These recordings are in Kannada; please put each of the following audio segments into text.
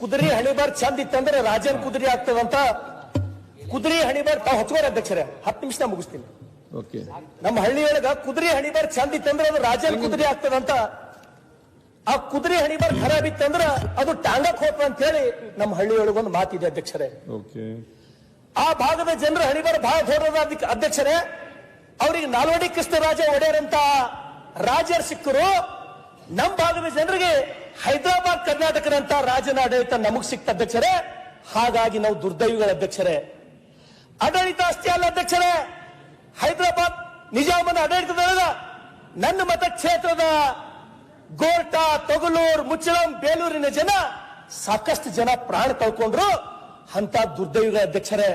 ಕುದುರೆ ಹಣಿಬಾರ್ ಚಂದ ಇತ್ತಂದ್ರೆ ರಾಜನ್ ಕುದುರೆ ಆಗ್ತದಂತ ಕುದುರೆ ಹಣಿಬಾರ್ ತಾವು ಹಚ್ಕೋರ ಅಧ್ಯಕ್ಷರೇ. ಹತ್ತು ನಿಮಿಷ ಮುಗಿಸ್ತೀನಿ. ನಮ್ಮ ಹಳ್ಳಿಯೊಳಗ ಕುದುರೆ ಹಣಿಬಾರ್ ಚಂದ ಇತ್ತಂದ್ರೆ ಅದು ರಾಜನ್ ಕುದುರೆ ಆಗ್ತದಂತ. ಆ ಕುದುರೆ ಹಣಿಬಾರ್ ಖರಾಬ್ ಇತ್ತಂದ್ರ ಅದು ಟಾಂಗಕ್ ಹೋತ ಅಂತ ಹೇಳಿ ನಮ್ಮ ಹಳ್ಳಿಯೊಳಗ ಒಂದು ಮಾತಿದೆ ಅಧ್ಯಕ್ಷರೇ. ಓಕೆ. ಆ ಭಾಗದ ಜನರ ಹಣಿಬಾರ್ ಬಹಳ ದೊಡ್ಡದ ಅಧ್ಯಕ್ಷ- ಅಧ್ಯಕ್ಷರೇ. ಅವರಿಗೆ ನಾಲ್ವಡಿ ಕೃಷ್ಣರಾಜ ಒಡೆಯರಂತ ರಾಜರ ರಾಜರು ಸಿಕ್ಕರು. ನಮ್ಮ ಭಾಗದ ಜನರಿಗೆ ಹೈದರಾಬಾದ್ ಕರ್ನಾಟಕದಂತ ರಾಜನ ಆಡಳಿತ ನಮಗ್ ಸಿಕ್ತ ಅಧ್ಯಕ್ಷರೇ, ಹಾಗಾಗಿ ನಾವು ದುರ್ದೈವಿಗಳ ಅಧ್ಯಕ್ಷರೇ. ಆಡಳಿತ ಅಷ್ಟೇ ಅಲ್ಲ ಅಧ್ಯಕ್ಷರೇ. ಹೈದರಾಬಾದ್ ನಿಜಾಮನ ಆಡಳಿತದೊಳಗ ನನ್ನ ಮತಕ್ಷೇತ್ರದ ಗೋರ್ಟಾ, ತೊಗಲೂರ್, ಮುಚ್ಚಳಂ, ಬೇಲೂರಿನ ಜನ ಸಾಕಷ್ಟು ಜನ ಪ್ರಾಣ ಕಳ್ಕೊಂಡ್ರು. ಅಂತ ದುರ್ದೈವಿಗಳ ಅಧ್ಯಕ್ಷರೇ.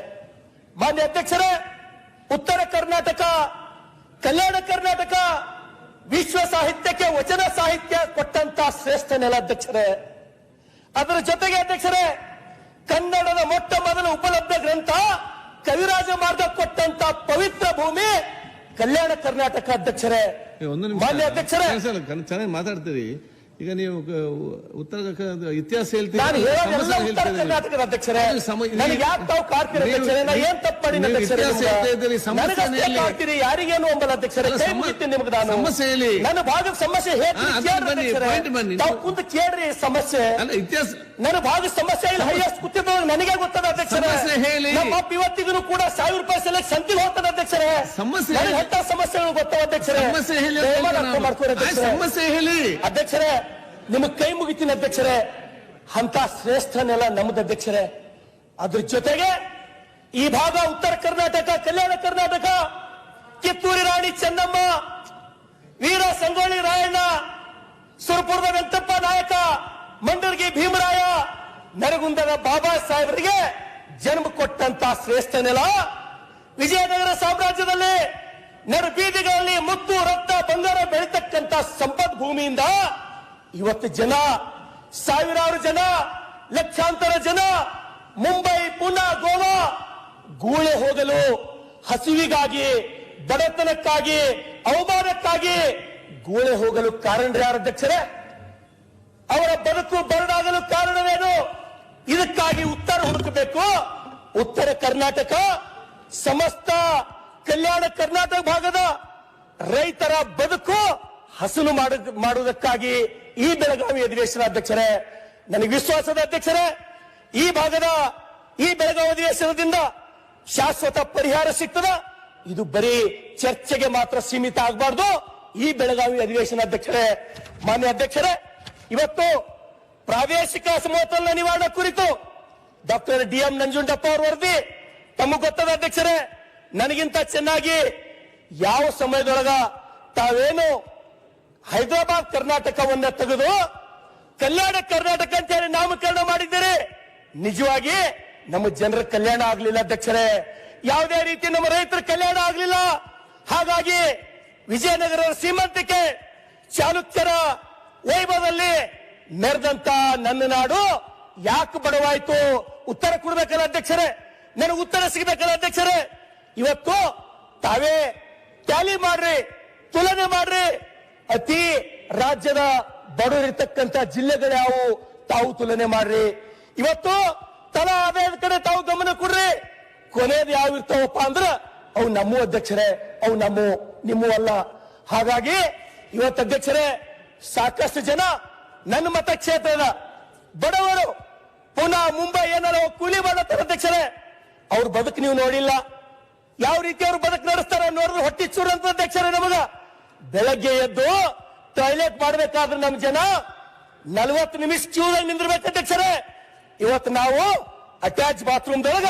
ಮಾನ್ಯ ಅಧ್ಯಕ್ಷರೇ, ಉತ್ತರ ಕರ್ನಾಟಕ, ಕಲ್ಯಾಣ ಕರ್ನಾಟಕ ವಿಶ್ವ ಸಾಹಿತ್ಯಕ್ಕೆ ವಚನ ಸಾಹಿತ್ಯ ಕೊಟ್ಟಂತ ಶ್ರೇಷ್ಠ ನೆಲ ಅಧ್ಯಕ್ಷರೇ ಅದರ ಜೊತೆಗೆ ಅಧ್ಯಕ್ಷರೇ ಕನ್ನಡದ ಮೊಟ್ಟ ಮೊದಲ ಉಪಲಬ್ಧ ಗ್ರಂಥ ಕವಿರಾಜ ಮಾರ್ಗ ಕೊಟ್ಟಂತ ಪವಿತ್ರ ಭೂಮಿ ಕಲ್ಯಾಣ ಕರ್ನಾಟಕ ಅಧ್ಯಕ್ಷರೇ. ಮಾನ್ಯ ಅಧ್ಯಕ್ಷರೇ. ಚೆನ್ನಾಗಿ ಮಾತಾಡ್ತೀರಿ. ಈಗ ನೀವು ಉತ್ತರ ಇತಿಹಾಸ ಹೇಳೋದೆಲ್ಲ ಸಮಸ್ಯೆ ಹೇಳಿ. ನನ್ನ ಭಾಗದ ಸಮಸ್ಯೆ ಕುಂತು ಕೇಳ್ರಿ ಸಮಸ್ಯೆ. ಇತಿಹಾಸ ನನ್ನ ಭಾಗ ಸಮಸ್ಯೆ ಇಲ್ಲ ಹೈಯೆಸ್ಟ್ ನನಗೆ ಗೊತ್ತದ ಅಧ್ಯಕ್ಷರೇ. ಹೇಳಿ. ನಮ್ಮ ಇವತ್ತಿಗೂ ಕೂಡ ಸಾವಿರ ರೂಪಾಯಿ ಸಲ ಸಂತಿ ಹೋಗ್ತದ ಅಧ್ಯಕ್ಷರೇ. ಸಮಸ್ಯೆ. ಎಂತ ಸಮಸ್ಯೆಗಳು ಗೊತ್ತಾವ ಸಮಸ್ಯೆ ಹೇಳಿ. ಅಧ್ಯಕ್ಷರೇ. ಸಮಸ್ಯೆ ಹೇಳಿ. ಅಧ್ಯಕ್ಷರೇ ನಿಮಗೆ ಕೈ ಮುಗಿತೀನಿ ಅಧ್ಯಕ್ಷರೇ. ಅಂತ ಶ್ರೇಷ್ಠನೆಲ್ಲ ನಮ್ಮದ ಅಧ್ಯಕ್ಷರೇ. ಅದ್ರ ಜೊತೆಗೆ ಈ ಭಾಗ ಉತ್ತರ ಕರ್ನಾಟಕ, ಕಲ್ಯಾಣ ಕರ್ನಾಟಕ, ಕಿತ್ತೂರಿ ರಾಣಿ ಚೆನ್ನಮ್ಮ, ವೀರ ಸಂಗೊಳ್ಳಿ ರಾಯಣ್ಣ, ಸುರಪುರದ ವೆಂಕಟಪ್ಪ ನಾಯಕ, ಮಂಡರ್ಗಿ ಭೀಮರಾಯ, ನರಗುಂದದ ಬಾಬಾ ಸಾಹೇಬರಿಗೆ ಜನ್ಮ ಕೊಟ್ಟಂತ ಶ್ರೇಷ್ಠ ನೆಲ ವಿಜಯನಗರ ಸಾಮ್ರಾಜ್ಯದಲ್ಲಿ ನಡು ಬೀದಿಗಳಲ್ಲಿ ಮುತ್ತು, ರಕ್ತ, ಬಂಗಾರ ಬೆಳೀತಕ್ಕಂತ ಸಂಪತ್ ಭೂಮಿಯಿಂದ ಇವತ್ತು ಜನ, ಸಾವಿರಾರು ಜನ, ಲಕ್ಷಾಂತರ ಜನ, ಮುಂಬೈ ಪುನಾ ಗೋವಾ ಗೂಳೆ ಹೋಗಲು ಹಸಿವಿಗಾಗಿ, ಬಡತನಕ್ಕಾಗಿ, ಅವಮಾನಕ್ಕಾಗಿ ಗೂಳೆ ಹೋಗಲು ಕಾರಣ ಯಾರು ಅಧ್ಯಕ್ಷರೇ? ಅವರ ಬದುಕು ಬರಡಾಗಲು ಕಾರಣವೇನು? ಇದಕ್ಕಾಗಿ ಉತ್ತರ ಹುಡುಕಬೇಕು. ಉತ್ತರ ಕರ್ನಾಟಕ, ಸಮಸ್ತ ಕಲ್ಯಾಣ ಕರ್ನಾಟಕ ಭಾಗದ ರೈತರ ಬದುಕು ಹಸನು ಮಾಡು- ಮಾಡುವುದಕ್ಕಾಗಿ ಈ ಬೆಳಗಾವಿ ಅಧಿವೇಶನ ಅಧ್ಯಕ್ಷರೇ, ನನಗೆ ವಿಶ್ವಾಸದ ಅಧ್ಯಕ್ಷರೇ, ಈ ಭಾಗದ ಈ ಬೆಳಗಾವಿ ಅಧಿವೇಶನದಿಂದ ಶಾಶ್ವತ ಪರಿಹಾರ ಸಿಗ್ತದ. ಇದು ಬರೀ ಚರ್ಚೆಗೆ ಮಾತ್ರ ಸೀಮಿತ ಆಗಬಾರ್ದು. ಈ ಬೆಳಗಾವಿ ಅಧಿವೇಶನ ಅಧ್ಯಕ್ಷರೇ, ಮಾನ್ಯ ಅಧ್ಯಕ್ಷರೇ, ಇವತ್ತು ಪ್ರಾದೇಶಿಕ ಸಮತೋಲನ ನಿವಾರಣೆ ಕುರಿತು ಡಾಕ್ಟರ್ ಡಿ ಎಂ ನಂಜುಂಡಪ್ಪ ಅವರು ವರದಿ. ತಮಗೆ ಗೊತ್ತದ ಅಧ್ಯಕ್ಷರೇ, ನನಗಿಂತ ಚೆನ್ನಾಗಿ ಯಾವ ಸಮಯದೊಳಗ ತಾವೇನು ಹೈದರಾಬಾದ್ ಕರ್ನಾಟಕವನ್ನ ತೆಗೆದು ಕಲ್ಯಾಣ ಕರ್ನಾಟಕ ಅಂತ ಹೇಳಿ ನಾಮಕರಣ ಮಾಡಿದ್ದೀರಿ. ನಿಜವಾಗಿ ನಮ್ಮ ಜನರ ಕಲ್ಯಾಣ ಆಗ್ಲಿಲ್ಲ ಅಧ್ಯಕ್ಷರೇ. ಯಾವುದೇ ರೀತಿ ನಮ್ಮ ರೈತರ ಕಲ್ಯಾಣ ಆಗ್ಲಿಲ್ಲ. ಹಾಗಾಗಿ ವಿಜಯನಗರ ಸೀಮಂತಿಕೆ ಚಾಲುಕ್ಯರ ವೈಭವದಲ್ಲಿ ಮೆರೆದಂತ ನನ್ನ ನಾಡು ಯಾಕೆ ಬಡವಾಯ್ತು? ಉತ್ತರ ಕೊಡ್ಬೇಕಲ್ಲ ಅಧ್ಯಕ್ಷರೇ. ನನಗೆ ಉತ್ತರ ಸಿಗಬೇಕಲ್ಲ ಅಧ್ಯಕ್ಷರೇ. ಇವತ್ತು ತಾವೇ ಟ್ಯಾಲಿ ಮಾಡ್ರಿ, ತುಲನೆ ಮಾಡ್ರಿ. ಅತಿ ರಾಜ್ಯದ ಬಡವರಿರ್ತಕ್ಕಂತ ಜಿಲ್ಲೆಗಳು ಯಾವು ತಾವು ತುಲನೆ ಮಾಡ್ರಿ. ಇವತ್ತು ತಲಾ ಆದಾಯದ ಕಡೆ ತಾವು ಗಮನ ಕೊಡ್ರಿ. ಕೊನೆಯದು ಯಾವ ಇರ್ತಾವಪ್ಪ ಅಂದ್ರ ಅವು ನಮ್ಮ ಅಧ್ಯಕ್ಷರೇ, ಅವು ನಮ್ಮ, ನಿಮ್ಮ ಅಲ್ಲ. ಹಾಗಾಗಿ ಇವತ್ತು ಅಧ್ಯಕ್ಷರೇ, ಸಾಕಷ್ಟು ಜನ ನನ್ನ ಮತಕ್ಷೇತ್ರದ ಬಡವರು ಪುನಃ ಮುಂಬೈ ಏನಾರ ಕೂಲಿ ಮಾಡತ್ತಾರ ಅಧ್ಯಕ್ಷರೇ? ಅವ್ರ ಬದುಕು ನೀವು ನೋಡಿಲ್ಲ. ಯಾವ ರೀತಿ ಅವ್ರು ಬದುಕು ನಡೆಸ್ತಾರ ನೋಡಿದ್ರೆ ಹೊಟ್ಟಿ ಅಂತ ಅಧ್ಯಕ್ಷರೇ ನಮಗ. ಬೆಳಗ್ಗೆ ಎದ್ದು ಟಾಯ್ಲೆಟ್ ಮಾಡಬೇಕಾದ್ರೆ ನಮ್ ಜನ ನಲವತ್ತು ನಿಮಿಷ ಕ್ಯೂದಾಗ ನಿಂದಿರ್ಬೇಕು ಅಧ್ಯಕ್ಷರೇ. ಇವತ್ತು ನಾವು ಅಟ್ಯಾಚ್ ಬಾತ್ರೂಮ್ದೊಳಗ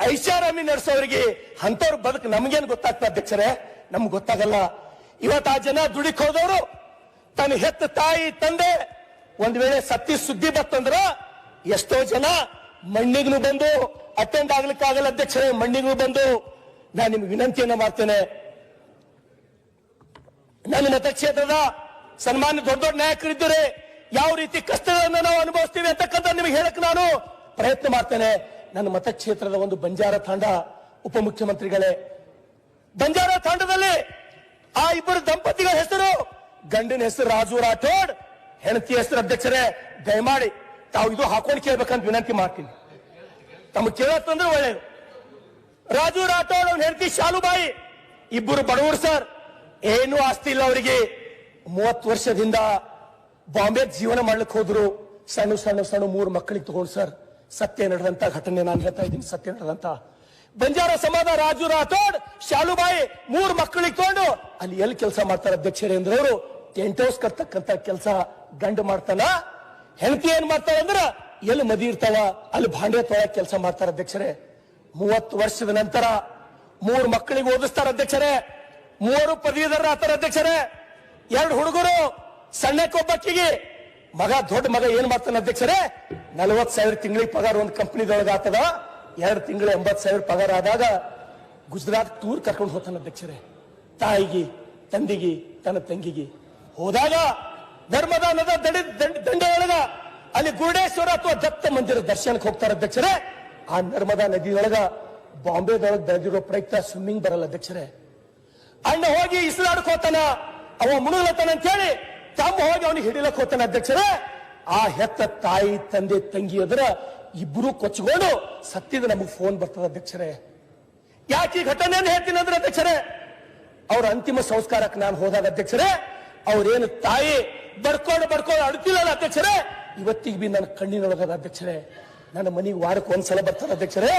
ಐಷಾರಾಮಿ ನಡೆಸೋರಿಗೆ ಅಂತವ್ರ ಬದುಕು ನಮಗೇನು ಗೊತ್ತಾಗ್ತದೆ ಅಧ್ಯಕ್ಷರೇ? ನಮ್ಗೆ ಗೊತ್ತಾಗಲ್ಲ. ಇವತ್ತು ಆ ಜನ ದುಡಿಕ್ ಹೋದವರು, ತನ್ನ ಹೆತ್ತ ತಾಯಿ, ತಂದೆ, ಒಂದ್ ವೇಳೆ ಸತ್ತಿ ಸುದ್ದಿ ಬತ್ತಂದ್ರ ಎಷ್ಟೋ ಜನ ಮಣ್ಣಿಗೂ ಬಂದು ಅಟೆಂಡ್ ಆಗ್ಲಿಕ್ಕಾಗಲ್ಲ ಅಧ್ಯಕ್ಷರೇ ಮಣ್ಣಿಗೂ ಬಂದು. ನಾನು ನಿಮ್ಗೆ ವಿನಂತಿಯನ್ನ ಮಾಡ್ತೇನೆ. ನನ್ನ ಮತಕ್ಷೇತ್ರದ ಸನ್ಮಾನ್ಯ ದೊಡ್ಡ ದೊಡ್ಡ ನಾಯಕರಿದ್ದರೆ ಯಾವ ರೀತಿ ಕಷ್ಟಗಳನ್ನು ನಾವು ಅನುಭವಿಸ್ತೀವಿ ಅಂತಕ್ಕಂಥ ನಿಮಗೆ ಹೇಳಕ್ ನಾನು ಪ್ರಯತ್ನ ಮಾಡ್ತೇನೆ. ನನ್ನ ಮತಕ್ಷೇತ್ರದ ಒಂದು ಬಂಜಾರ ತಾಂಡ ಉಪಮುಖ್ಯಮಂತ್ರಿಗಳೇ. ಬಂಜಾರ ತಾಂಡದಲ್ಲಿ ಆ ಇಬ್ಬರು ದಂಪತಿಗಳ ಹೆಸರು ಗಂಡಿನ ಹೆಸರು ರಾಜು ರಾಠೋಡ್ ಹೆಂಡತಿ ಹೆಸರು ಅಧ್ಯಕ್ಷರೇ, ದಯಮಾಡಿ ತಾವು ಇದು ಹಾಕೊಂಡು ಕೇಳ್ಬೇಕಂತ ವಿನಂತಿ ಮಾಡ್ತೀನಿ. ತಮಗೆ ಕೇಳತ್ತಂದ್ರೆ ಒಳ್ಳೇದು. ರಾಜು ರಾಠೋಡ್ ಅವ್ನ ಹೆಂಡತಿ ಶಾಲುಬಾಯಿ, ಇಬ್ಬರು ಬಡವರು ಸರ್. ಏನು ಆಸ್ತಿ ಇಲ್ಲ ಅವರಿಗೆ. ಮೂವತ್ತು ವರ್ಷದಿಂದ ಬಾಂಬೆ ಜೀವನ ಮಾಡ್ಲಿಕ್ಕೆ ಹೋದ್ರು. ಸಣ್ಣ ಸಣ್ಣ ಸಣ್ಣ ಮೂರು ಮಕ್ಕಳಿಗೆ ತಗೊಂಡು ಸರ್, ಸತ್ಯ ನಡೆದಂತ ಘಟನೆ ನಾನು ಹೇಳ್ತಾ ಇದ್ದೀನಿ, ಸತ್ಯ ನಡೆದಂತ. ಬಂಜಾರ ಸಮಾಜ ರಾಜು ರಾಥೋಡ್, ಶಾಲುಬಾಯಿ ಮೂರು ಮಕ್ಕಳಿಗೆ ತಗೊಂಡು ಅಲ್ಲಿ ಎಲ್ಲಿ ಕೆಲಸ ಮಾಡ್ತಾರೆ ಅಧ್ಯಕ್ಷರೇ ಅಂದ್ರೆ ಅವರು? ಟೆಂಟ್ ಹೌಸ್ ಕರ್ತಕ್ಕಂತ ಕೆಲಸ ಗಂಡು ಮಾಡ್ತಾನ. ಹೆಂಡತಿ ಏನ್ ಮಾಡ್ತಾರೆ ಅಂದ್ರ ಎಲ್ಲಿ ಮದಿ ಇರ್ತಾವ, ಅಲ್ಲಿ ಭಾಂಡೆ ತೊಳಕ್ ಕೆಲಸ ಮಾಡ್ತಾರ ಅಧ್ಯಕ್ಷರೇ. ಮೂವತ್ತು ವರ್ಷದ ನಂತರ ಮೂರು ಮಕ್ಕಳಿಗೆ ಓದಿಸ್ತಾರ ಅಧ್ಯಕ್ಷರೇ. ಮೂವರು ಪದವೀಧರ ಆತರ ಅಧ್ಯಕ್ಷರೇ. ಎರಡು ಹುಡುಗರು ಸಣ್ಣಕ್ಕೊಬ್ಬಕ್ಕಿಗೆ ಮಗ, ದೊಡ್ಡ ಮಗ ಏನ್ ಮಾಡ್ತಾನೆ ಅಧ್ಯಕ್ಷರೇ? ನಲವತ್ ಸಾವಿರ ತಿಂಗಳಿಗೆ ಪಗಾರ ಒಂದು ಕಂಪ್ನಿದೊಳಗ ಆತದ ಎರಡು ತಿಂಗಳ ಎಂಬತ್ ಸಾವಿರ ಪಗಾರ ಆದಾಗ ಗುಜರಾತ್ ಟೂರ್ ಕರ್ಕೊಂಡು ಹೋಗ್ತಾನೆ ಅಧ್ಯಕ್ಷರೇ. ತಾಯಿಗೆ, ತಂದಿಗೆ, ತನ್ನ ತಂಗಿಗೆ. ಹೋದಾಗ ನರ್ಮದಾ ನದ ದಂಡೆ, ದಂಡ- ಒಳಗ ಅಲ್ಲಿ ಗುರುಡೇಶ್ವರ ಅಥವಾ ದತ್ತ ಮಂದಿರ ದರ್ಶನಕ್ಕೆ ಹೋಗ್ತಾರೆ ಅಧ್ಯಕ್ಷರೇ. ಆ ನರ್ಮದಾ ನದಿಯೊಳಗ ಬಾಂಬೆದೊಳಗೆ ಬೆಳೆದಿರೋ ಪ್ರಯುಕ್ತ ಸ್ವಿಮ್ಮಿಂಗ್ ಬರಲ್ಲ ಅಧ್ಯಕ್ಷರೇ. ಅಣ್ಣ ಹೋಗಿ ಇಸ್ಲಾಡಕ್ ಹೋತಾನ ಅವ ಮುಳುಗ್ಲತ್ತಾನ ಅಂತ ಹೇಳಿ ತಮ್ಮ ಹೋಗಿ ಅವನಿಗೆ ಹಿಡಿಲಕ್ ಹೋತಾನ ಅಧ್ಯಕ್ಷರೇ. ಆ ಹೆತ್ತ ತಾಯಿ, ತಂದೆ, ತಂಗಿ ಅದರ ಇಬ್ರು ಕೊಚ್ಕೊಂಡು ಸತ್ತಿದ ನಮಗೆ ಫೋನ್ ಬರ್ತದ ಅಧ್ಯಕ್ಷರೇ. ಯಾಕೆ ಈ ಘಟನೆಯನ್ನು ಹೇಳ್ತೀನಿ ಅಂದ್ರೆ ಅಧ್ಯಕ್ಷರೇ, ಅವ್ರ ಅಂತಿಮ ಸಂಸ್ಕಾರಕ್ಕೆ ನಾನು ಹೋದಾಗ ಅಧ್ಯಕ್ಷರೇ, ಅವ್ರೇನು ತಾಯಿ ಬಡ್ಕೊಂಡು ಬಡ್ಕೊಂಡು ಅಡ್ತಿಲ್ಲ ಅಧ್ಯಕ್ಷರೇ, ಇವತ್ತಿಗೆ ಬಿ ನನ್ನ ಕಣ್ಣಿನೊಳಗದ ಅಧ್ಯಕ್ಷರೇ. ನನ್ನ ಮನೆಗೆ ವಾರಕ್ಕೆ ಒಂದ್ಸಲ ಬರ್ತದ ಅಧ್ಯಕ್ಷರೇ.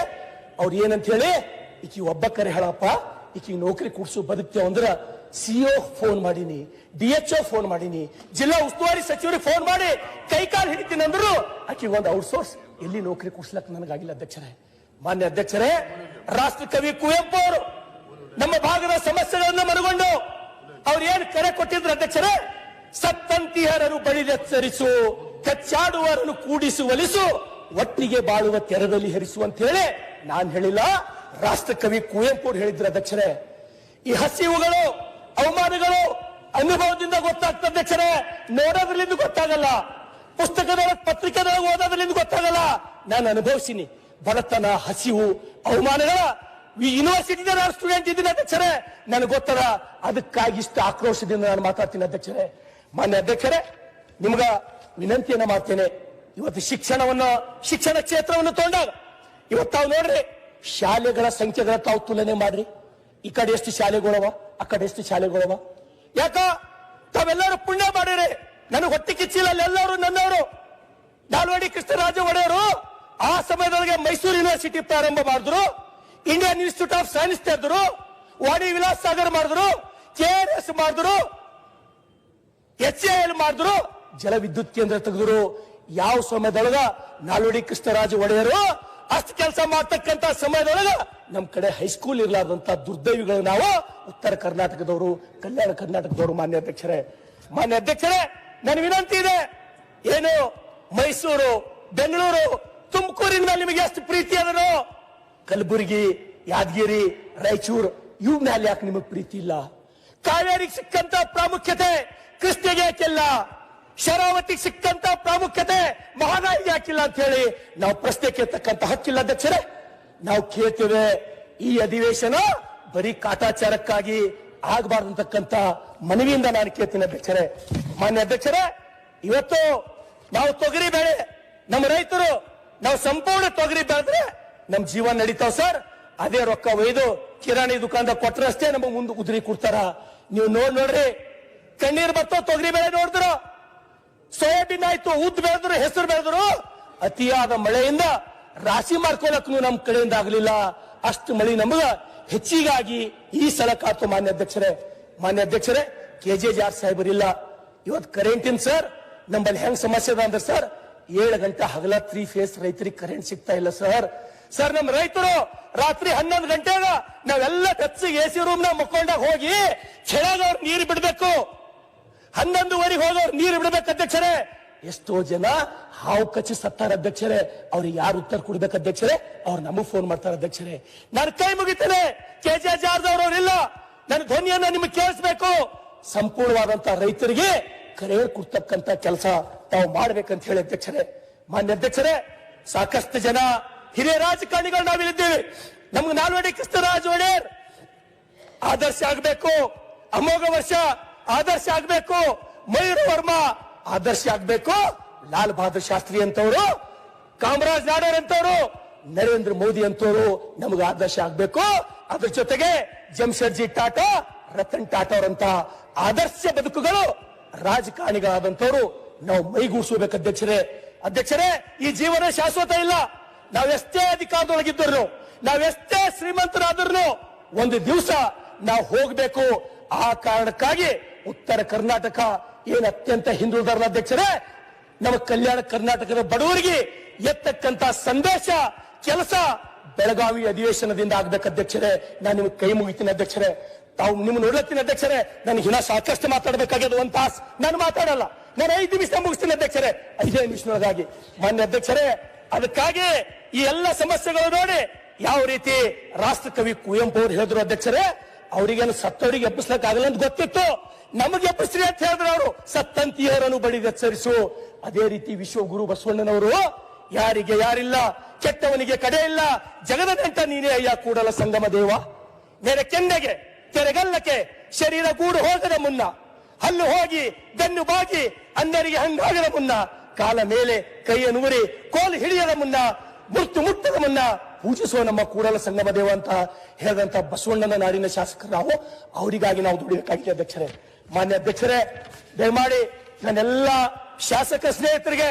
ಅವ್ರು ಏನಂತ ಹೇಳಿ, ಈಕಿ ಒಬ್ಬ ಕರೆ ಹೇಳಪ್ಪ ಈಕಿ ನೌಕರಿ ಕೊಡ್ಸು ಬದುಕ್ತೇವೆ ಅಂದ್ರ ಸಿಒ ಫೋನ್ ಮಾಡೀನಿ ಡಿ ಎಚ್ ಒ ಫೋನ್ ಮಾಡೀನಿ, ಜಿಲ್ಲಾ ಉಸ್ತುವಾರಿ ಸಚಿವರಿಗೆ ಫೋನ್ ಮಾಡಿ ಕೈ ಕಾಲು ಹಿಡಿತೀನಿ ಅಂದ್ರು ಆಕಿ ಒಂದು ಔಟ್ಸೋರ್ಸ್ ಎಲ್ಲಿ ನೌಕರಿ ಕೊಡ್ಸ್ಲಕ್ ನನಗಾಗಿಲ್ಲ ಅಧ್ಯಕ್ಷರೇ. ಮಾನ್ಯ ಅಧ್ಯಕ್ಷರೇ, ರಾಷ್ಟ್ರ ಕವಿ ಕುವೆಂಪು ಅವರು ನಮ್ಮ ಭಾಗದ ಸಮಸ್ಯೆಗಳನ್ನ ಮನಗೊಂಡು ಅವ್ರು ಏನ್ ಕರೆ ಕೊಟ್ಟಿದ್ರು ಅಧ್ಯಕ್ಷರೇ, ಸತ್ತಂತಿಹರರು ಬಳಿದೆಚ್ಚರಿಸು ಕಚ್ಚಾಡುವರನ್ನು ಕೂಡಿಸು, ಒಲಿಸು, ಒಟ್ಟಿಗೆ ಬಾಳುವ ತೆರದಲ್ಲಿ ಹರಿಸು ಅಂತ ಹೇಳಿ ನಾನ್ ಹೇಳಿಲ್ಲ. ರಾಷ್ಟ್ರ ಕವಿ ಕುವೆಂಪು ಅವ್ರು ಹೇಳಿದ್ರು ಅಧ್ಯಕ್ಷರೇ. ಈ ಹಸಿವುಗಳು, ಅವಮಾನಗಳು ಅನುಭವದಿಂದ ಗೊತ್ತಾಗ್ತದೆ ಅಧ್ಯಕ್ಷರೇ. ನೋಡೋದ್ರಲ್ಲಿಂದ ಗೊತ್ತಾಗಲ್ಲ. ಪುಸ್ತಕದೊಳಗೆ, ಪತ್ರಿಕೆದೊಳಗೆ ಓದೋದ್ರಲ್ಲಿಂದ ಗೊತ್ತಾಗಲ್ಲ. ನಾನು ಅನುಭವಿಸಿನಿ ಬಡತನ, ಹಸಿವು, ಅವಮಾನಗಳ ಈ ಯೂನಿವರ್ಸಿಟಿದ ನಾನು ಸ್ಟೂಡೆಂಟ್ ಇದ್ದೀನಿ ಅಧ್ಯಕ್ಷರೇ. ನನಗೆ ಗೊತ್ತದ? ಅದಕ್ಕಾಗಿ ಇಷ್ಟು ಆಕ್ರೋಶದಿಂದ ನಾನು ಮಾತಾಡ್ತೀನಿ ಅಧ್ಯಕ್ಷರೇ. ಮಾನ್ಯ ಅಧ್ಯಕ್ಷರೇ, ನಿಮ್ಗ ವಿನಂತಿಯನ್ನ ಮಾಡ್ತೇನೆ. ಇವತ್ತು ಶಿಕ್ಷಣವನ್ನ, ಶಿಕ್ಷಣ ಕ್ಷೇತ್ರವನ್ನು ತಗೊಂಡಾಗ ಇವತ್ತು ತಾವು ನೋಡ್ರಿ ಶಾಲೆಗಳ ಸಂಖ್ಯೆಗಳ ತಾವು ತುಲನೆ ಮಾಡ್ರಿ. ಈ ಕಡೆ ಎಷ್ಟು ಶಾಲೆಗಳವ, ಆ ಕಡೆ ಎಷ್ಟು ಶಾಲೆಗಳವ. ಯಾಕ ತಾವೆಲ್ಲರೂ ಪುಣ್ಯ ಮಾಡಿರಿ. ನನಗೆ ಹೊಟ್ಟೆ ಕಿಚ್ಚಿಲ್ಲ ಎಲ್ಲರೂ ನನ್ನವರು. ದಾಲ್ವಾಡಿ ಕೃಷ್ಣರಾಜ ಒಡೆಯರು ಆ ಸಮಯದೊಳಗೆ ಮೈಸೂರು ಯೂನಿವರ್ಸಿಟಿ ಪ್ರಾರಂಭ ಮಾಡಿದ್ರು. ಇಂಡಿಯನ್ ಇನ್ಸ್ಟಿಟ್ಯೂಟ್ ಆಫ್ ಸೈನ್ಸ್ ತೆಗೆದ್ರು ವಾಣಿ ವಿಲಾಸ್ ಸಾಗರ್ ಮಾಡಿದ್ರು. ಕೆ ಆರ್ ಎಸ್ ಮಾಡಿದ್ರು. ಎಚ್ ಎಲ್ ಮಾಡಿದ್ರು. ಜಲ ವಿದ್ಯುತ್ ಕೇಂದ್ರ ತೆಗೆದ್ರು. ಯಾವ ಸಮಯದೊಳಗ ನಾಲ್ವಡಿ ಕೃಷ್ಣರಾಜ ಒಡೆಯರು ಅಷ್ಟು ಕೆಲಸ ಮಾಡ್ತಕ್ಕಂತ ಸಮಯದೊಳಗ ನಮ್ ಕಡೆ ಹೈಸ್ಕೂಲ್ ಇರ್ಲಾರ್ದಂತ ದುರ್ದೈವಿಗಳು ನಾವು ಉತ್ತರ ಕರ್ನಾಟಕದವರು, ಕಲ್ಯಾಣ ಕರ್ನಾಟಕದವರು ಮಾನ್ಯ ಅಧ್ಯಕ್ಷರೇ. ಮಾನ್ಯ ಅಧ್ಯಕ್ಷರೇ ನನ್ನ ವಿನಂತಿ ಇದೆ. ಏನು? ಮೈಸೂರು, ಬೆಂಗಳೂರು ತುಮಕೂರಿನ ನಿಮಗೆ ಎಷ್ಟು ಪ್ರೀತಿ ಅದನು? ಕಲಬುರಗಿ, ಯಾದಗಿರಿ, ರಾಯಚೂರು ಇವ್ ಮ್ಯಾಲೆ ಯಾಕೆ ನಿಮಗೆ ಪ್ರೀತಿ ಇಲ್ಲ? ಕಾವೇರಿಗೆ ಸಿಕ್ಕಂತ ಪ್ರಾಮುಖ್ಯತೆ ಕೃಷ್ಣಗೆ ಯಾಕಿಲ್ಲ? ಶರಾವತಿಗೆ ಸಿಕ್ಕಂತ ಪ್ರಾಮುಖ್ಯತೆ ಮಹಾನಾಯಿಗೆ ಯಾಕಿಲ್ಲ ಅಂತ ಹೇಳಿ ನಾವು ಪ್ರಶ್ನೆ ಕೇಳ್ತಕ್ಕಂತ ಹಕ್ಕಿಲ್ಲ ಅಧ್ಯಕ್ಷರೇ. ನಾವು ಕೇಳ್ತೇವೆ ಈ ಅಧಿವೇಶನ ಬರೀ ಕಾಟಾಚಾರಕ್ಕಾಗಿ ಆಗಬಾರ್ದಂತಕ್ಕಂತ ಮನವಿಯಿಂದ ನಾನು ಕೇಳ್ತೀನಿ ಅಧ್ಯಕ್ಷರೇ. ಮಾನ್ಯ ಅಧ್ಯಕ್ಷರೇ, ಇವತ್ತು ನಾವು ತೊಗರಿ ಬೆಳೆ ನಮ್ಮ ರೈತರು ನಾವು ಸಂಪೂರ್ಣ ತೊಗರಿ ಬೆಳೆದ್ರೆ ನಮ್ ಜೀವನ ನಡೀತಾವ್ ಸರ್. ಅದೇ ರೊಕ್ಕ ಒಯ್ದು ಕಿರಾಣಿ ದುಕಾನ್ದಾಗ ಕೊಟ್ಟರಷ್ಟೇ ನಮಗ್ ಮುಂದೆ ಉದ್ರಿ ಕೊಡ್ತಾರ. ನೀವು ನೋಡ್ ನೋಡ್ರಿ, ಕಣ್ಣೀರ್ ಬರ್ತೋ ತೊಗರಿ ಬೆಳೆ ನೋಡಿದ್ರು ಸೋಯಾಬೀನ್ ಆಯ್ತು, ಉದ್ದ ಬೆಳೆದ್ರು, ಹೆಸರು ಬೆಳೆದ್ರು, ಅತಿಯಾದ ಮಳೆಯಿಂದ ರಾಶಿ ಮಾಡ್ಕೊಳಕ್ನು ನಮ್ ಕಡೆಯಿಂದ ಆಗಲಿಲ್ಲ. ಅಷ್ಟು ಮಳೆ ನಮಗ ಹೆಚ್ಚಿಗಾಗಿ ಈ ಸಲ ಕಾತು ಮಾನ್ಯ ಅಧ್ಯಕ್ಷರೇ ಮಾನ್ಯ ಅಧ್ಯಕ್ಷರೇ ಕೆ ಜೆ ಜಾರ್ ಸಾಹೇಬರಿಲ್ಲ. ಇವತ್ತು ಇನ್ ಸರ್ ನಮ್ಮಲ್ಲಿ ಹೆಂಗ್ ಸಮಸ್ಯೆ ಅದ ಅಂದ್ರೆ ಸರ್ ಏಳು ಗಂಟೆ ಹಗಲ ತ್ರೀ ಫೇಸ್ ರೈತರಿಗೆ ಕರೆಂಟ್ ಸಿಗ್ತಾ ಇಲ್ಲ ಸರ್ ಸರ್ ನಮ್ಮ ರೈತರು ರಾತ್ರಿ ಹನ್ನೊಂದು ಗಂಟೆಗ ನಾವೆಲ್ಲ ಟಚ್ಗೆ ಎ ಸಿ ರೂಮ್ನ ಮಕ್ಕೊಂಡಾಗ ಹೋಗಿ ಚಳಗ ಅವ್ರು ನೀರು ಬಿಡ್ಬೇಕು. ಹನ್ನೊಂದುವರೆಗೆ ಹೋದವ್ರು ನೀರು ಬಿಡಬೇಕು ಅಧ್ಯಕ್ಷರೇ. ಎಷ್ಟೋ ಜನ ಹಾವು ಕಚ್ಚಿ ಸತ್ತಾರ ಅಧ್ಯಕ್ಷರೇ. ಅವ್ರಿಗೆ ಯಾರು ಉತ್ತರ ಕೊಡ್ಬೇಕು ಅಧ್ಯಕ್ಷರೇ? ಅವ್ರು ನಮಗ್ ಫೋನ್ ಮಾಡ್ತಾರೆ ಅಧ್ಯಕ್ಷರೇ. ನನ್ನ ಕೈ ಮುಗಿತೇನೆ. ಕೆ ಜೆ ಜಾರ್ದವ್ರು ಇಲ್ಲ. ನನ್ನ ಧ್ವನಿಯನ್ನ ನಿಮಗೆ ಕೇಳಿಸ್ಬೇಕು. ಸಂಪೂರ್ಣವಾದಂತ ರೈತರಿಗೆ ಕರೆ ಕೊಡ್ತಕ್ಕಂತ ಕೆಲಸ ತಾವು ಮಾಡ್ಬೇಕಂತ ಹೇಳಿ ಅಧ್ಯಕ್ಷರೇ. ಮಾನ್ಯ ಅಧ್ಯಕ್ಷರೇ, ಸಾಕಷ್ಟು ಜನ ಹಿರಿಯ ರಾಜಕಾರಣಿಗಳು ನಾವಿಲ್ಲಿದ್ದೇವೆ. ನಮ್ಗೆ ನಾಲ್ವಡಿ ಕೃಷ್ಣರಾಜ ಒಡೆಯರ್ ಆದರ್ಶ ಆಗ್ಬೇಕು. ಅಮೋಘ ವರ್ಷ ಆದರ್ಶ ಆಗ್ಬೇಕು. ಮಯೂರ್ ವರ್ಮಾ ಆದರ್ಶ ಆಗ್ಬೇಕು. ಲಾಲ್ ಬಹದ್ದೂರ್ ಶಾಸ್ತ್ರಿ ಅಂತವರು, ಕಾಮರಾಜ್ ನಾಡರ್ ಅಂತವರು, ನರೇಂದ್ರ ಮೋದಿ ಅಂತವರು ನಮಗೆ ಆದರ್ಶ ಆಗ್ಬೇಕು. ಅದ್ರ ಜೊತೆಗೆ ಜಮ್ಶೆಡ್ಜಿ ಟಾಟಾ, ರತನ್ ಟಾಟಾ ಅವರಂತ ಆದರ್ಶ ಬದುಕುಗಳು ರಾಜಕಾರಣಿಗಳಾದಂತವರು ನಾವು ಮೈಗೂಡಿಸಬೇಕು ಅಧ್ಯಕ್ಷರೇ. ಅಧ್ಯಕ್ಷರೇ, ಈ ಜೀವನ ಶಾಶ್ವತ ಇಲ್ಲ. ನಾವೆಷ್ಟೇ ಅಧಿಕಾರದೊಳಗಿದ್ದರು ನಾವೆಷ್ಟೇ ಶ್ರೀಮಂತರಾದ್ರು ಒಂದು ದಿವಸ ನಾವು ಹೋಗ್ಬೇಕು. ಆ ಕಾರಣಕ್ಕಾಗಿ ಉತ್ತರ ಕರ್ನಾಟಕ ಏನ್ ಅತ್ಯಂತ ಹಿಂದುಳಿದಾರಲ್ಲ ಅಧ್ಯಕ್ಷರೇ, ನಮ್ಮ ಕಲ್ಯಾಣ ಕರ್ನಾಟಕದ ಬಡವರಿಗೆ ಎತ್ತಕ್ಕಂತ ಸಂದೇಶ, ಕೆಲಸ ಬೆಳಗಾವಿ ಅಧಿವೇಶನದಿಂದ ಆಗ್ಬೇಕು ಅಧ್ಯಕ್ಷರೇ. ನಾನು ನಿಮ್ಗೆ ಕೈ ಮುಗಿತೀನಿ ಅಧ್ಯಕ್ಷರೇ. ತಾವು ನಿಮ್ಮ ನೋಡ್ಲತ್ತೀನಿ ಅಧ್ಯಕ್ಷರೇ. ನನ್ಗೆ ಹಿನ ಸಾಕಷ್ಟು ಮಾತಾಡಬೇಕಾಗ್ಯದ ಒಂದ್ ತಾಸ್ ನಾನು ಮಾತಾಡಲ್ಲ. ನಾನು ಐದು ನಿಮಿಷ ಮುಗಿಸ್ತೀನಿ ಅಧ್ಯಕ್ಷರೇ. ಐದೇ ನಿಮಿಷದೊಳಗಾಗಿ. ಮಾನ್ಯ ಅಧ್ಯಕ್ಷರೇ, ಅದಕ್ಕಾಗಿ ಈ ಎಲ್ಲ ಸಮಸ್ಯೆಗಳು ನೋಡಿ ಯಾವ ರೀತಿ ರಾಷ್ಟ್ರಕವಿ ಕುವೆಂಪು ಅವರು ಹೇಳಿದ್ರು ಅಧ್ಯಕ್ಷರೇ, ಅವರಿಗೇನು ಸತ್ತವರಿಗೆ ಎಬ್ಬಿಸ್ಲಕ್ಕಾಗಲ್ಲ ಅಂತ ಗೊತ್ತಿತ್ತು. ನಮಗೆ ಪುಸ್ತ್ರಿ ಅಂತ ಹೇಳಿದ್ರು ಅವರು, ಸತ್ತಂತಿಯರನ್ನು ಬಡಿದು ಎಚ್ಚರಿಸು ಅದೇ ರೀತಿ ವಿಶ್ವಗುರು ಬಸವಣ್ಣನವರು, ಯಾರಿಗೆ ಯಾರಿಲ್ಲ, ಕೆಟ್ಟವನಿಗೆ ಕಡೆ ಇಲ್ಲ ಜಗದ ನೀನೇ ಅಯ್ಯ ಕೂಡಲ ಸಂಗಮ ದೇವ. ನೆರೆ ಕೆನ್ನೆಗೆ ಕೆರೆಗಲ್ಲಕ್ಕೆ ಶರೀರ ಕೂಡು ಹೋಗದ ಮುನ್ನ, ಹಲ್ಲು ಹೋಗಿ, ಬೆನ್ನು ಬಾಗಿ, ಅಂದರಿಗೆ ಹಂಗಾಗದ ಮುನ್ನ, ಕಾಲ ಮೇಲೆ ಕೈಯ ನೂರಿ ಕೋಲು ಹಿಡಿಯದ ಮುನ್ನ, ಮುರ್ತು ಮುಟ್ಟದ ಮುನ್ನ ಪೂಜಿಸುವ ನಮ್ಮ ಕೂಡಲ ಸಂಗಮ ದೇವ ಅಂತ ಹೇಳಿದಂತ ಬಸವಣ್ಣನ ನಾಡಿನ ಶಾಸಕರು ನಾವು, ಅವರಿಗಾಗಿ ನಾವು ದುಡಿಬೇಕಾಗಿದೆ ಅಧ್ಯಕ್ಷರೇ. ಮಾನ್ಯ ಅಧ್ಯಕ್ಷರೇ, ದಯಮಾಡಿ ನನ್ನೆಲ್ಲ ಶಾಸಕ ಸ್ನೇಹಿತರಿಗೆ,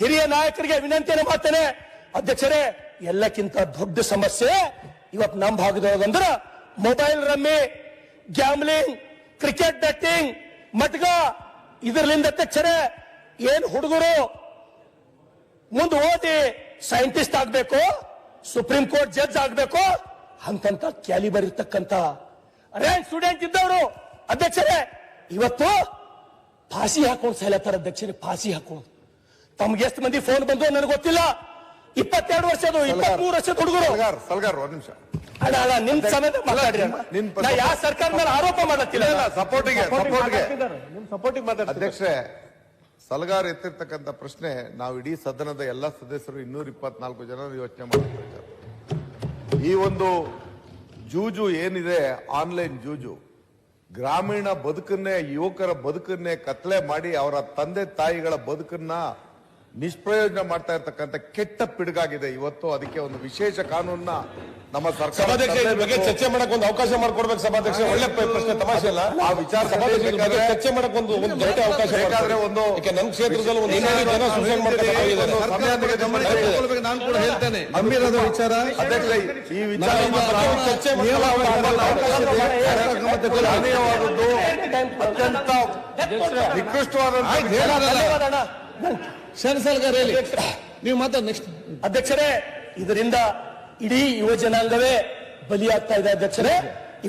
ಹಿರಿಯ ನಾಯಕರಿಗೆ ವಿನಂತಿಯನ್ನು ಮಾಡ್ತೇನೆ. ಅಧ್ಯಕ್ಷರೇ, ಎಲ್ಲಕ್ಕಿಂತ ದೊಡ್ಡ ಸಮಸ್ಯೆ ಇವತ್ತು ನಮ್ಮ ಭಾಗದೊಳಗಂದ್ರ mobile rummy, gambling, cricket betting ಮಟ್ಗ ಇದರ್ಲಿಂದ ಅಧ್ಯಕ್ಷರೇ, ಏನ್ ಹುಡುಗರು ಮುಂದೆ ಓದಿ ಸೈಂಟಿಸ್ಟ್ ಆಗ್ಬೇಕು ಸುಪ್ರೀಂ ಕೋರ್ಟ್ ಜಡ್ಜ್ ಆಗ್ಬೇಕು? ಅಂತಂತ ಕ್ಯಾಲಿಬರ್ ಇರ್ತಕ್ಕಂತ ರ್ಯಾಂಕ್ ಸ್ಟೂಡೆಂಟ್ ಇದ್ದವರು ಅಧ್ಯಕ್ಷರೇ ಇವತ್ತು ಫಾಸಿ ಹಾಕೊಂಡು ಸೈಲತ್ತಾರ ಅಧ್ಯಕ್ಷರೇ ಫಾಸಿ ಹಾಕೊಂಡು ತಮ್ಗೆ ಎಷ್ಟು ಮಂದಿ ಫೋನ್ ಬಂದು ನನಗೆ ಗೊತ್ತಿಲ್ಲ. ಇಪ್ಪತ್ತೆರಡು ವರ್ಷದ ಇಪ್ಪತ್ಮೂರು ವರ್ಷದ ಹುಡುಗರು. ಸಲ್ಗಾರ್ ಸಲ್ಗಾರ್ ಒಂದ್ ನಿಮಿಷ. ಅಣ್ಣ ಅಣ್ಣ ನಿಮ್ ಸಮೇತ ಮಾತಾಡ್ರಿ. ಅಣ್ಣ. ನಿನ್ ಪರ- ನಾ ಯಾವ ಸರ್ಕಾರ ಮೇಲೆ ಆರೋಪ ಮಾಡತ್ತಿಲ್ಲ. ಸಪೋರ್ಟಿಗೆ ಸಪೋರ್ಟ್ಗೆ ನಿಮ್ ಸಪೋರ್ಟಿಗೆ ಮಾತಾಡ್ತಾರೆ ಅಧ್ಯಕ್ಷೆ ಸಲ್ಗಾರ್ ಎತ್ತಿರ್ತಕ್ಕಂಥ ಪ್ರಶ್ನೆ ನಾವು ಇಡೀ ಸದನದ ಎಲ್ಲ ಸದಸ್ಯರು ಇನ್ನೂರ ಇಪ್ಪತ್ನಾಲ್ಕು ಜನ ಯೋಚನೆ ಮಾಡಿರ್ತಾರೆ ಈ ಒಂದು ಜೂಜು ಏನಿದೆ, ಆನ್ಲೈನ್ ಜೂಜು, ಗ್ರಾಮೀಣ ಬದುಕನ್ನೇ, ಯುವಕರ ಬದುಕನ್ನೇ ಕತ್ಲೆ ಮಾಡಿ ಅವರ ತಂದೆ ತಾಯಿಗಳ ಬದುಕನ್ನ ನಿಷ್ಪ್ರಯೋಜನ ಮಾಡ್ತಾ ಇರ್ತಕ್ಕಂಥ ಕೆಟ್ಟ ಪಿಡುಗಾಗಿದೆ ಇವತ್ತು. ಅದಕ್ಕೆ ಒಂದು ವಿಶೇಷ ಕಾನೂನನ್ನ ನಮ್ಮ ಸರ್ಕಾರ ಸಭಾಧ್ಯಕ್ಷ ಇದ್ರ ಬಗ್ಗೆ ಚರ್ಚೆ ಮಾಡಕ್ ಒಂದು ಅವಕಾಶ ಮಾಡ್ಕೊಡ್ಬೇಕು ಸಭಾಧ್ಯಕ್ಷ ಒಳ್ಳೆ ಪ್ರಶ್ನೆ ತಮಾಷೆ ಅಲ್ಲ? ಆ ವಿಚಾರ ಸಭಾಧ್ಯಕ್ಷ ಇದ್ರ ಬಗ್ಗೆ ಬೇಕಾದ್ರೆ- ಚರ್ಚೆ ಮಾಡಕ್ ಒಂದು ಒಂದು ದೊಡ್ಡ ಅವಕಾಶ ಬೇಕಾದ್ರೆ ಒಂದು ನಮ್ ನನ್ನ ಕ್ಷೇತ್ರದಲ್ಲಿ ಒಂದು ಇನ್ನೂರು ಜನ ಸೂಸೈಡ್ ಮಾಡ್ತಾರೆ ಒಂದು ಸಮಯ ನಿಗದಿ ಮಾಡಿ- ನಾನು ಕೂಡ ಹೇಳ್ತೇನೆ. ಗಂಭೀರದ ವಿಚಾರ. ಅಧ್ಯಕ್ಷ ಈ ವಿಚಾರ ಚರ್ಚೆ ಅತ್ಯಂತ ನಿಕೃಷ್ಟವಾದ. ಧನ್ಯವಾದ ಅಣ್ಣ. ಶರಣ್ ಸಲ್ಗಾರ್ ಹೇಳಿ. ನೀವು ಮಾತ್ರ ನೆಕ್ಸ್ಟ್ ಅಧ್ಯಕ್ಷರೇ ಇದರಿಂದ ಇಡೀ ಯುವ ಜನಾಂಗವೇ ಬಲಿಯಾಗ್ತಾ ಇದೆ ಅಧ್ಯಕ್ಷರೇ.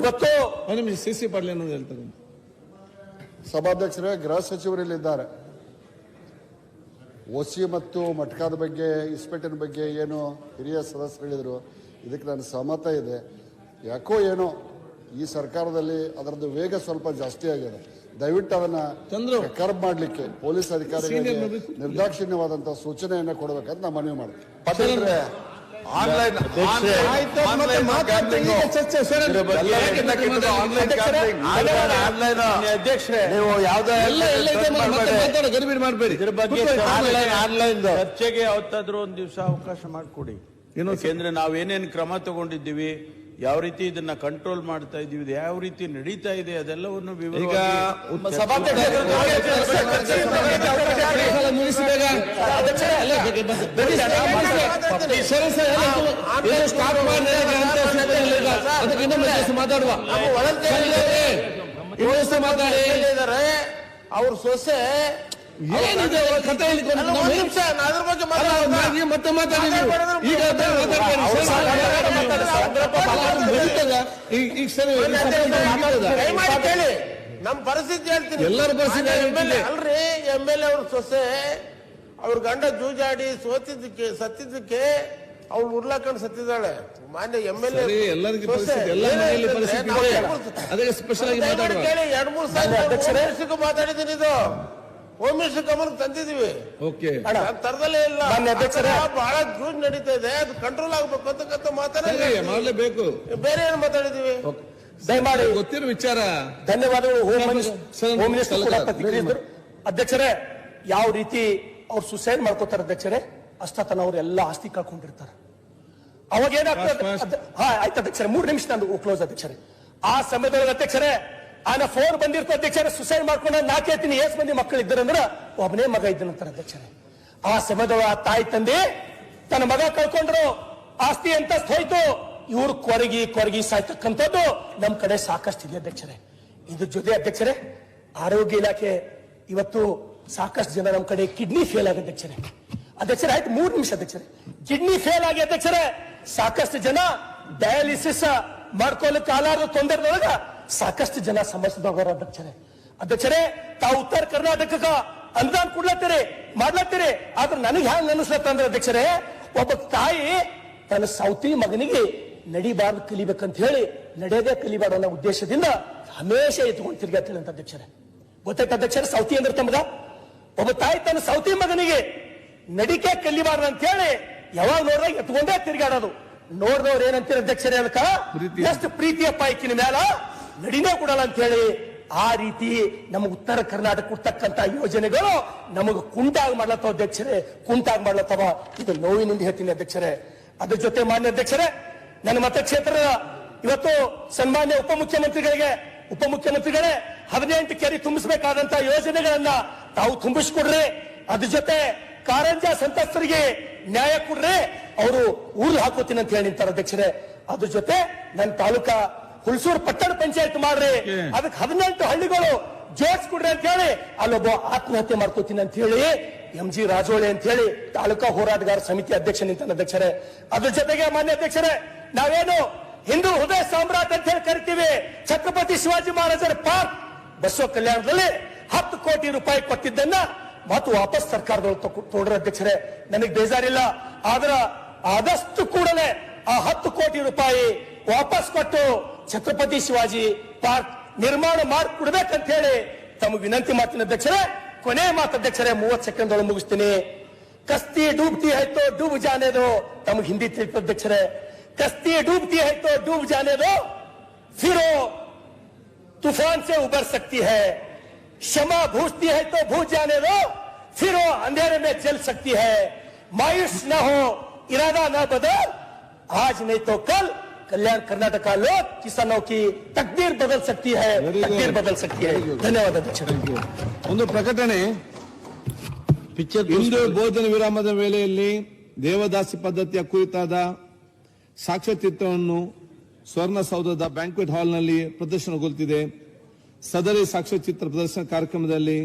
ಇವತ್ತು ಒಂದು ನಿಮಿಷ ಸಿ ಸಿ ಪಾಟೀಲ್ ಅನ್ನೋದು ಹೇಳ್ತಾರೆ? ಸಭಾಧ್ಯಕ್ಷರೇ ಗೃಹ ಸಚಿವರಲ್ಲಿದ್ದಾರೆ ಓಸಿ ಮತ್ತು ಮಟ್ಕಾದ ಬಗ್ಗೆ ಇನ್ಸ್ಪೆಕ್ಟರ್ ಬಗ್ಗೆ ಏನು ಹಿರಿಯ ಸದಸ್ಯರು ಹೇಳಿದರು ಇದಕ್ಕೆ ನಾನು ಸಹಮತ ಇದೆ. ಯಾಕೋ ಏನೋ ಈ ಸರ್ಕಾರದಲ್ಲಿ ಅದರದ್ದು ವೇಗ ಸ್ವಲ್ಪ ಜಾಸ್ತಿ ಆಗಿದೆ. ದಯವಿಟ್ಟು ಅವನ್ನ ಚಂದ್ರು. ಕರ್ಬ್ ಮಾಡಲಿಕ್ಕೆ ಪೊಲೀಸ್ ಅಧಿಕಾರಿಗಳಿಗೆ. ನಿರ್ದಾಕ್ಷಿಣ್ಯವಾದಂತಹ ಸೂಚನೆಯನ್ನ ಕೊಡಬೇಕಂತ ನಾವು ಮನವಿ ಮಾಡ್ತೀವಿ ಆನ್ಲೈನ್ ಆನ್ಲೈನ್ ಆನ್ಲೈನ್ ನೀವು ಯಾವ್ದೇ ಗಡಿಬಿಡಿ ಮಾಡಬೇಡಿ. ಇದ್ರ ಬಗ್ಗೆ ಚರ್ಚೆಗೆ ಯಾವತ್ತಾದ್ರೂ ಒಂದ್ ದಿವಸ ಅವಕಾಶ ಮಾಡಿಕೊಡಿ. ನಾವ್ ಏನೇನ್ ಕ್ರಮ ತಗೊಂಡಿದ್ದೀವಿ ಯಾವ ರೀತಿ ಇದನ್ನ ಕಂಟ್ರೋಲ್ ಮಾಡ್ತಾ ಇದೀವಿ ಇದು ಯಾವ ರೀತಿ ನಡೀತಾ ಇದೆ ಅದೆಲ್ಲವನ್ನು ಮಾತಾಡುವ. ಮಾತಾಡಿ ಅವ್ರ ಸೊಸೆ ಏನಿದೆ ಅವ್ರ ಕಥೆ ಹೇಳ್ಕೊಂಡು ಮತ್ತೆ ಮಾತಾಡಿ ಈಗ ಸರಿ ನಮ್ ಪರಿಸ್ಥಿತಿ ಹೇಳ್ತೀನಿ. ಎಲ್ಲರ ಪರಿಸ್ಥಿತಿ. ಅಲ್ರಿ ಎಂ ಎಲ್ ಎ ಅವ್ರ ಸೊಸೆ ಅವ್ರ ಗಂಡ ಜೂಜಾಡಿ ಸೋತಿದ್ದಕ್ಕೆ ಸತ್ತಿದ್ದಕ್ಕೆ ಅವ್ಳು ಉರ್ಲಾಕೊಂಡು ಸತ್ತಿದ್ದಾಳೆ. ಮಾನ್ಯ ಎಂ ಎಲ್ ಎಲ್ಲರಿಗೂ ಪರಿಸ್ಥಿತಿ, ಎಲ್ಲ ಮನೆಯಲ್ಲಿ ಪರಿಸ್ಥಿತಿ. ಅದಕ್ಕೆ ಸ್ಪೆಷಲ್ ಆಗಿ ಮಾತಾಡುವ. ಕೇಳಿ ಎರಡ್ ಮೂರು ಸಾರಿ ಮಾತಾಡಿದ್ದೀನಿ ಇದು. ಹೋಮ್ ಮಿನಿಸ್ಟರ್ ಗಮನಕ್ಕೆ ತಂದಿದೀವಿ ಓಕೆ ನಾನ್ ತರದಲ್ಲೇ ಇಲ್ಲ. ಮಾನ್ಯ ಅಧ್ಯಕ್ಷರೇ. ಆ ಥರ ಬಹಳ ಜೂಜ್ ನಡೀತಾ ಇದೆ. ಅದು ಕಂಟ್ರೋಲ್ ಆಗ್ಬೇಕು ಅಂತಕ್ಕಂಥ ಸರಿ ಮಾತಾಡ ಮಾಡ್ಲೇಬೇಕು. ಬೇರೆ ಏನು ಮಾತಾಡಿದೀವಿ ದಯಮಾಡಿ ಗೊತ್ತಿರೋ ವಿಚಾರ. ಧನ್ಯವಾದಗಳು home sir, minister sir, home minister ಕೂಡ ಸಲಹೆ- ಪ್ರತಿಕ್ರಿಯಿಸಿದರು ಅಧ್ಯಕ್ಷರೇ ಯಾವ ರೀತಿ ಅವ್ರು ಸುಸೈಡ್ ಮಾಡ್ಕೋತಾರೆ ಅಧ್ಯಕ್ಷರೇ ಅಷ್ಟತನ ಅವರೆಲ್ಲ ಆಸ್ತಿ ಕಳ್ಕೊಂಡಿರ್ತಾರೆ. ಅವಾಗ ಏನಾಗ್ತದೆ ಅದ್- ಹಾ ಆಯ್ತು ಅಧ್ಯಕ್ಷರೇ ಮೂರು ನಿಮಿಷ ನಂದು ಕ್ಲೋಸ್ ಅಧ್ಯಕ್ಷರೇ. ಆ ಸಮಯದೊಳಗೆ ಅಧ್ಯಕ್ಷರೇ ಆನ ಫೋನ್ ಬಂದಿರ್ತ ಅಧ್ಯಕ್ಷರೇ ಸುಸೈಡ್ ಮಾಡ್ಕೊಂಡು ನಾಲ್ಕು ಹೇಳ್ತೀನಿ? ಏಸ್ ಮಂದಿ ಮಕ್ಕಳು ಇದ್ದಾರಂದ್ರ ಒಬ್ಬನೇ ಮಗ ಇದ್ದನಂತಾರೆ ಅಧ್ಯಕ್ಷರೇ. ಆ ಸಮಯದೊಳಗೆ ಆ ತಾಯಿ ತಂದೆ ತನ್ನ ಮಗ ಕಳ್ಕೊಂಡ್ರು. ಆಸ್ತಿ ಅಂತ ಹೋಯ್ತು. ಇವ್ರು ಕೊರಗಿ ಕೊರಗಿ ಸಾಯ್ತಕ್ಕಂಥದ್ದು ನಮ್ ಕಡೆ ಸಾಕಷ್ಟು ಇದೆ ಅಧ್ಯಕ್ಷರೇ. ಇದ್ರ ಜೊತೆ ಅಧ್ಯಕ್ಷರೇ, ಆರೋಗ್ಯ ಇಲಾಖೆ ಇವತ್ತು ಸಾಕಷ್ಟು ಜನ ನಮ್ಮ ಕಡೆ ಕಿಡ್ನಿ ಫೇಲ್ ಆಗಿದೆ ಅಧ್ಯಕ್ಷರೇ. ಅಧ್ಯಕ್ಷರೇ, ಆಯ್ತು, ಮೂರು ನಿಮಿಷ ಅಧ್ಯಕ್ಷರೇ. ಕಿಡ್ನಿ ಫೇಲ್ ಆಗಿ ಅಧ್ಯಕ್ಷರೇ. ಸಾಕಷ್ಟು ಜನ ಡಯಾಲಿಸಿಸ್ ಮಾಡ್ಕೊಳ್ಳಿಕ್ಕೆ ಆಲಾರದ ತೊಂದರೆದೊಳಗ ಸಾಕಷ್ಟು ಜನ ಸಮಸ್ಯೆದವರ ಅಧ್ಯಕ್ಷರೇ. ಅಧ್ಯಕ್ಷರೇ ತಾವು ಉತ್ತರ ಕರ್ನಾಟಕಕ್ಕ ಅನುದಾನ ಕೊಡ್ಲತ್ತೀರಿ ಮಾಡ್ಲತ್ತೀರಿ. ಆದ್ರೆ ನನಗೆ ಹ್ಯಾಂಗ ಅನಿಸ್ಲತ್ತಂದ್ರೆ ಅಧ್ಯಕ್ಷರೇ ಒಬ್ಬ ತಾಯಿ ತನ್ನ ಸೌತಿ ಮಗನಿಗೆ ನಡಿಬಾರ್ದು ಕಲಿಬೇಕಂತ ಹೇಳಿ ನಡೆಯದೇ ಕಲಿಬಾರ್ದು ಅನ್ನೋ ಉದ್ದೇಶದಿಂದ ಹಮೇಶ ಎತ್ಕೊಂಡು ಅಂತ ಅಧ್ಯಕ್ಷರೇ. ಗೊತ್ತಾಯ್ತು ಅಧ್ಯಕ್ಷರೇ ಸೌತಿ ಅಂದ್ರೆ ತಮಗ? ಒಬ್ಬ ತಾಯಿ ತನ್ನ ಸೌತಿ ಮಗನಿಗೆ ನಡಿಕೆ ಕಲಿಬಾರ್ದು ಅಂತ ಹೇಳಿ ಯಾವಾಗ ನೋಡಿದಾಗ ಎತ್ಕೊಂಡೇ ತಿರ್ಗಾಡೋದು. ನೋಡಿದವ್ರು ಏನಂತೀರ ಅಧ್ಯಕ್ಷರೇ ಅದಕ್ಕ? ಎಷ್ಟು ಪ್ರೀತಿಯಪ್ಪ ಇಕ್ಕಿನ ಮ್ಯಾಲ? ನಡಿನೇ ಕೊಡಲ್ಲ ಅಂತ ಹೇಳಿ ಆ ರೀತಿ ನಮ್ಮ ಉತ್ತರ ಕರ್ನಾಟಕ ಕೊಡ್ತಕ್ಕಂತ ಯೋಜನೆಗಳು ನಮಗೆ ಕುಂಟಾಗಿ ಮಾಡ್ಲತ್ತವ ಅಧ್ಯಕ್ಷರೇ, ಕುಂಟಾಗಿ ಮಾಡ್ಲತ್ತವ. ಇದು ನೋವಿನಿಂದ ಹೇಳ್ತೀನಿ ಅಧ್ಯಕ್ಷರೇ. ಅದ್ರ ಜೊತೆ ಮಾನ್ಯ ಅಧ್ಯಕ್ಷರೇ, ನನ್ನ ಮತಕ್ಷೇತ್ರದ ಇವತ್ತು ಸನ್ಮಾನ್ಯ ಉಪಮುಖ್ಯಮಂತ್ರಿಗಳಿಗೆ, ಉಪಮುಖ್ಯಮಂತ್ರಿಗಳೇ, ಹದಿನೆಂಟು ಕೆರೆ ತುಂಬಿಸಬೇಕಾದಂತ ಯೋಜನೆಗಳನ್ನ ತಾವು ತುಂಬಿಸ್ಕೊಡ್ರಿ. ಅದ್ರ ಜೊತೆ ಕಾರಂಜ ಸಂತ್ರಸ್ತರಿಗೆ ನ್ಯಾಯ ಕೊಡ್ರಿ. ಅವರು ಊರು ಹಾಕೋತೀನಿ ಅಂತ ಹೇಳಿ ನಿಂತಾರ ಅಧ್ಯಕ್ಷರೇ. ಅದ್ರ ಜೊತೆ ನನ್ನ ತಾಲೂಕಾ ಹುಲ್ಸೂರು ಪಟ್ಟಣ ಪಂಚಾಯತ್ ಮಾಡ್ರಿ. ಅದಕ್ಕೆ ಹದಿನೆಂಟು ಹಳ್ಳಿಗಳು ಜೋಡಿಸ್ಕೊಡ್ರಿ ಅಂತ ಹೇಳಿ ಅಲ್ಲೊಬ್ಬ ಆತ್ಮಹತ್ಯೆ ಮಾಡ್ಕೋತೀನಿ ಅಂತ ಹೇಳಿ ಎಂ ಜಿ ರಾಜೋಳಿ ಅಂತ ಹೇಳಿ ತಾಲೂಕಾ ಹೋರಾಟಗಾರ ಸಮಿತಿ ಅಧ್ಯಕ್ಷ ನಿಂತಾನ ಅಧ್ಯಕ್ಷರೇ. ಅದ್ರ ಜೊತೆಗೆ ಮಾನ್ಯ ಅಧ್ಯಕ್ಷರೇ ನಾವೇನು ಹಿಂದೂ ಹೃದಯ ಸಾಮ್ರಾಟ್ ಅಂತ ಹೇಳಿ ಕರಿತೀವಿ. ಛತ್ರಪತಿ ಶಿವಾಜಿ ಮಹಾರಾಜರ ಪಾರ್ಕ್ ಬಸವ ಕಲ್ಯಾಣದಲ್ಲಿ ಹತ್ತು ಕೋಟಿ ರೂಪಾಯಿ ಕೊಟ್ಟಿದ್ದನ್ನ ಮತ್ತು ವಾಪಸ್ ಸರ್ಕಾರದೊಳಗೆ ತೋಡ್ರ ಅಧ್ಯಕ್ಷರೇ. ನನಗೆ ಬೇಜಾರಿಲ್ಲ. ಆದ್ರ ಆದಷ್ಟು ಕೂಡಲೇ ಆ ಹತ್ತು ಕೋಟಿ ರೂಪಾಯಿ ವಾಪಸ್ ಕೊಟ್ಟು ಛತ್ರಪತಿ ಶಿವಾಜಿ ಪಾರ್ಕ್ ನಿರ್ಮಾಣ ಮಾಡಿಕೊಡ್ಬೇಕಂತ ಹೇಳಿ ತಮಗೆ ವಿನಂತಿ ಮಾಡ್ತೀನಿ ಅಧ್ಯಕ್ಷರೇ ಕೊನೆ ಮಾತು ಅಧ್ಯಕ್ಷರೇ ಮೂವತ್ತು ಸೆಕೆಂಡ್ ಒಳಗೆ ಮುಗಿಸ್ತೀನಿ ಕಸ್ತಿ ಡೂಬ್ತಿ है तो डूब जाने दो ತಮಗೆ ಹಿಂದಿ ತಿಳಿತ ಅಧ್ಯಕ್ಷರೇ ಕಸ್ತಿ डूबती है तो डूब जाने दो फिर वो तूफान से उबर सकती है क्षमा भूजती है तो भूज जाने दो फिर वो अंधेरे में जल सकती है मायूस न हो इरादा न बदल आज नहीं तो कल कल्याण कर्नाटक का लोग किसानों की तकदीर बदल सकती है Very good. तकदीर बदल सकती है धन्यवाद अध्यक्ष ಒಂದು ಪ್ರಕಟಣೆ ಇಂದು ಭೋಜನ ವಿರಾಮದ ವೇಳೆಯಲ್ಲಿ ದೇವದಾಸಿ ಪದ್ಧತಿಯ ಕುರಿತಾದ ಸಾಕ್ಷ್ಯಚಿತ್ರವನ್ನು ಸ್ವರ್ಣಸೌಧದ ಬ್ಯಾಂಕ್ವೆಟ್ ಹಾಲ್ನಲ್ಲಿ ಪ್ರದರ್ಶನಗೊಳ್ಳುತ್ತಿದೆ ಸದರಿ ಸಾಕ್ಷ್ಯಚಿತ್ರ ಪ್ರದರ್ಶನ ಕಾರ್ಯಕ್ರಮದಲ್ಲಿ